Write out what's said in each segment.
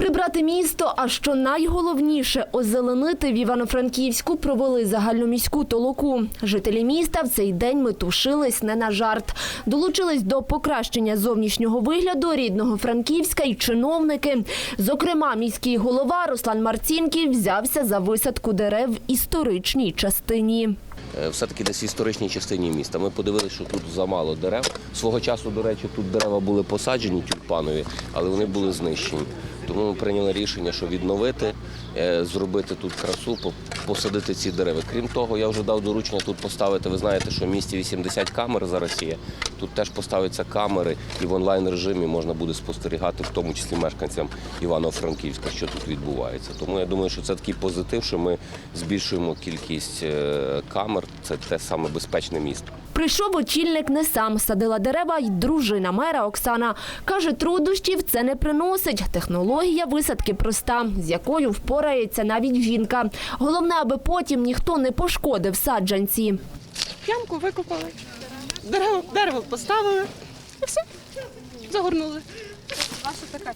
Прибрати місто, а що найголовніше озеленити в Івано-Франківську провели загальноміську толоку. Жителі міста в цей день метушились не на жарт. Долучились до покращення зовнішнього вигляду рідного Франківська і чиновники. Зокрема, міський голова Руслан Марцінків взявся за висадку дерев в історичній частині. Е, все-таки десь в історичній частині міста. Ми подивилися, що тут замало дерев. Свого часу, до речі, тут дерева були посаджені тюльпанові, але вони були знищені. Тому ми прийняли рішення, що відновити, е, зробити тут красу, посадити ці дерева. Крім того, я вже дав доручення тут поставити. Ви знаєте, що в місті 80 камер зараз є. Тут теж поставляться камери, і в онлайн режимі можна буде спостерігати, в тому числі мешканцям Івано-Франківська, що тут відбувається. Тому я думаю, що це такий позитив, що ми збільшуємо кількість е, камер. Це те саме безпечне місто. Прийшов очільник не сам, садила дерева й дружина мера Оксана. Каже, труднощів це не приносить. Технологія висадки проста, з якою впорається навіть жінка. Головне, аби потім ніхто не пошкодив саджанці. Ямку викопали, дерево, дерево поставили і все, загорнули.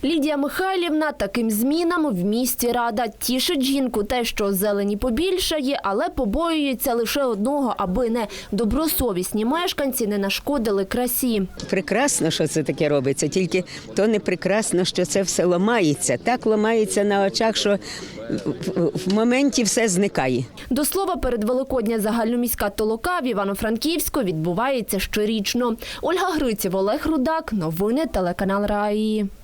Лідія Михайлівна таким змінам в місті рада. Тішить жінку те, що зелені побільшає, але побоюється лише одного, аби не добросовісні мешканці не нашкодили красі. Прекрасно, що це таке робиться, тільки то не прекрасно, що це все ламається. Так ламається на очах, що в- моменті все зникає. До слова, перед Великодня загальноміська толока в Івано-Франківську відбувається щорічно. Ольга Гриців, Олег Рудак. Новини телеканал Раї.